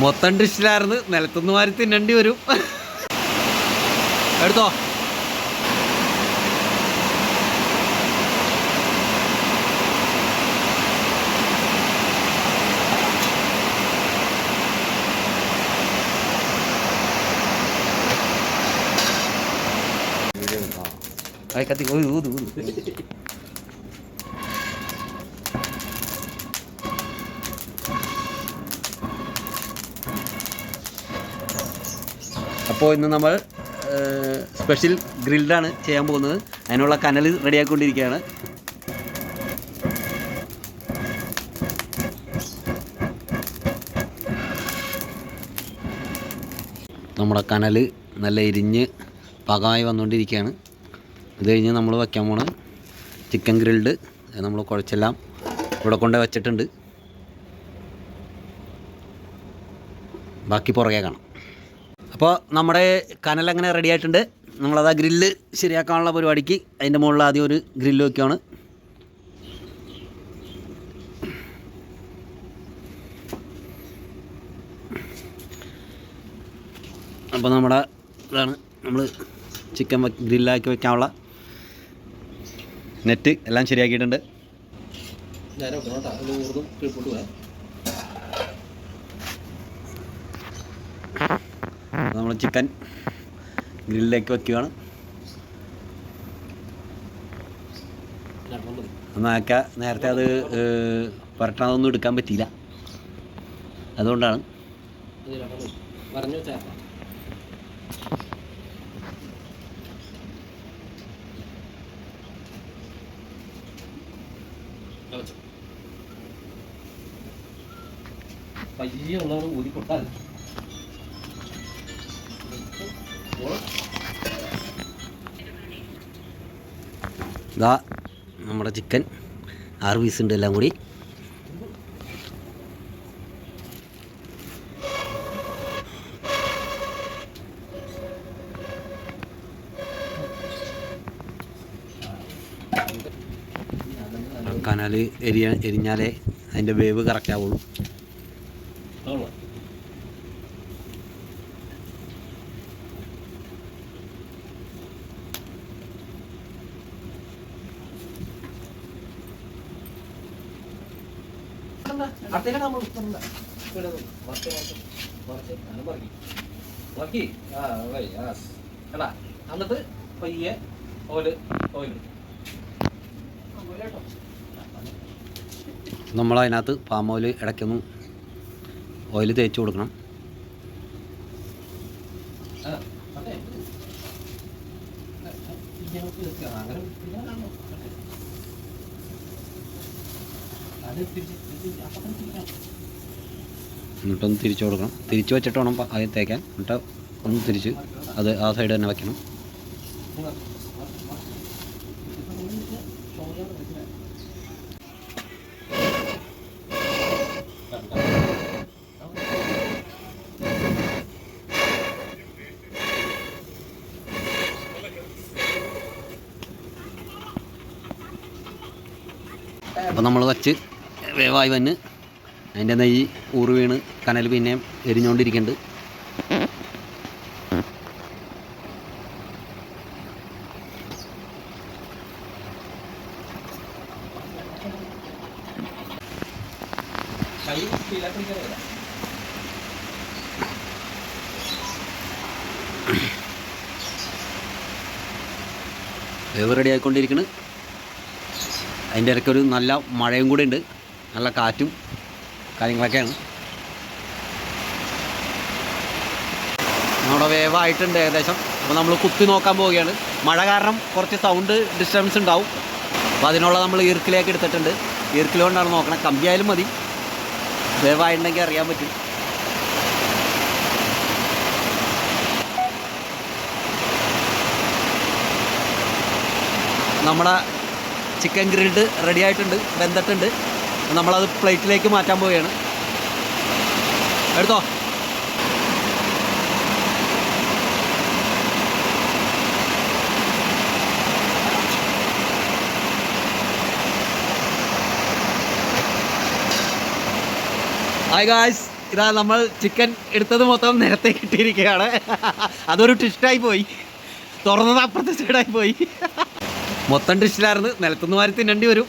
മൊത്തം ഡിഷിലായിരുന്നു. നിലത്തുനിന്ന് മാറി തിന്നേണ്ടി വരും. എടുത്തോ. ആ. കത്തി. ഊത് ഊത് ഊത് അപ്പോൾ ഇന്ന് നമ്മൾ സ്പെഷ്യൽ ഗ്രിൽഡാണ് ചെയ്യാൻ പോകുന്നത്. അതിനുള്ള കനൽ റെഡിയാക്കിക്കൊണ്ടിരിക്കുകയാണ് നമ്മുടെ കനൽ നല്ല എരിഞ്ഞ് പകമായി വന്നുകൊണ്ടിരിക്കുകയാണ്. ഇത് കഴിഞ്ഞ് നമ്മൾ വയ്ക്കാൻ പോണ ചിക്കൻ ഗ്രിൽഡ് നമ്മൾ കുഴച്ചെല്ലാം ഇവിടെ കൊണ്ട് വെച്ചിട്ടുണ്ട്. ബാക്കി പുറകെ കാണാം. അപ്പോൾ നമ്മുടെ കനൽ അങ്ങനെ റെഡി ആയിട്ടുണ്ട്? നമ്മളത് ആ ഗ്രില്ല് ശരിയാക്കാനുള്ള പരിപാടിക്ക് അതിന്റെ മുകളിൽ ആദ്യം ഒരു ഗ്രില്ല് വയ്ക്കുകയാണ് അപ്പോൾ നമ്മുടെ ഇതാണ് നമ്മൾ ചിക്കൻ ഗ്രില്ലാക്കി വയ്ക്കാനുള്ള നെറ്റ് എല്ലാം ശരിയാക്കിയിട്ടുണ്ട്. പോയാൽ നമ്മൾ ചിക്കൻ ഗ്രില്ലിലേക്ക് മതി. ഒന്നാക്ക നേരത്തെ അത് പരട്ടണതൊന്നും എടുക്കാൻ പറ്റിയില്ല. അതുകൊണ്ടാണ്. പയ്യെ ഉള്ളവർ ഇതാ നമ്മുടെ ചിക്കൻ. ആറ് പീസ് ഉണ്ട് എല്ലാം കൂടി. കനാൽ എരിയ എരിഞ്ഞാലേ അതിന്റെ വേവ് കറക്റ്റ് ആവുള്ളൂ. അടുത്തേക്കാണ് നമ്മൾ ഉത്തരണ്ട. എടാ, എന്നിട്ട് പയ്യെ ഓൽ ഓയിൽ നമ്മളതിനകത്ത് പാം ഓയിൽ ഇടയ്ക്കൊന്ന് ഓയിൽ തേച്ച് കൊടുക്കണം. അങ്ങനെ പിടിക്കാനാണോ? അത് തിരിച്ച് തിരിച്ച് അപ്പൊ തന്നെ തിരിക്കണം. എന്നിട്ടൊന്ന് തിരിച്ചു കൊടുക്കണം. തിരിച്ചു വെച്ചിട്ട് വേണം ആദ്യം തേക്കാൻ. എന്നിട്ട് ഒന്ന് തിരിച്ച് അത് ആ സൈഡ് തന്നെ വയ്ക്കണം അപ്പോൾ നമ്മൾ വച്ച് വേവായി വന്ന് അതിന്റെ നെയ്യ് ഊറ് വീണ് കനൽ പിന്നെയും എരിഞ്ഞുകൊണ്ടിരിക്കുന്നുണ്ട്. വേവ് റെഡി ആയിക്കൊണ്ടിരിക്കുന്നു അതിന്റെ ഇടയ്ക്കൊരു നല്ല മഴയും കൂടെ ഉണ്ട്. നല്ല കാറ്റും കാര്യങ്ങളൊക്കെയാണ്. നമ്മുടെ വേവായിട്ടുണ്ട് ഏകദേശം. അപ്പോൾ നമ്മൾ കുത്തി നോക്കാൻ പോവുകയാണ്. മഴ കാരണം കുറച്ച് സൗണ്ട് ഡിസ്റ്റർബൻസ് ഉണ്ടാവും. അപ്പോൾ അതിനുള്ള നമ്മൾ ഈർക്കിലേക്ക് എടുത്തിട്ടുണ്ട്. ഈർക്കിലുകൊണ്ടാണ് നോക്കണം. കമ്പിയായാലും മതി. വേവായിട്ടുണ്ടെങ്കിൽ അറിയാൻ പറ്റും. നമ്മുടെ ചിക്കൻ ഗ്രിൽഡ് റെഡി ആയിട്ടുണ്ട്. വെന്തിട്ടുണ്ട്. നമ്മളത് പ്ലേറ്റിലേക്ക് മാറ്റാൻ പോവുകയാണ്. എടുത്തോ? ഹായ് ഗായ്സ് ഇതാ നമ്മൾ ചിക്കൻ എടുത്തത് മൊത്തം നിരത്തെ കിട്ടിയിരിക്കുകയാണ്. അതൊരു ട്വിസ്റ്റായി പോയി. തുറന്നത് അപ്പുറത്തെ സൈഡായി പോയി. മൊത്തം ട്വിസ്റ്റിലായിരുന്നു നിലത്തുനിന്ന് മാറി തിന്നേണ്ടി വരും.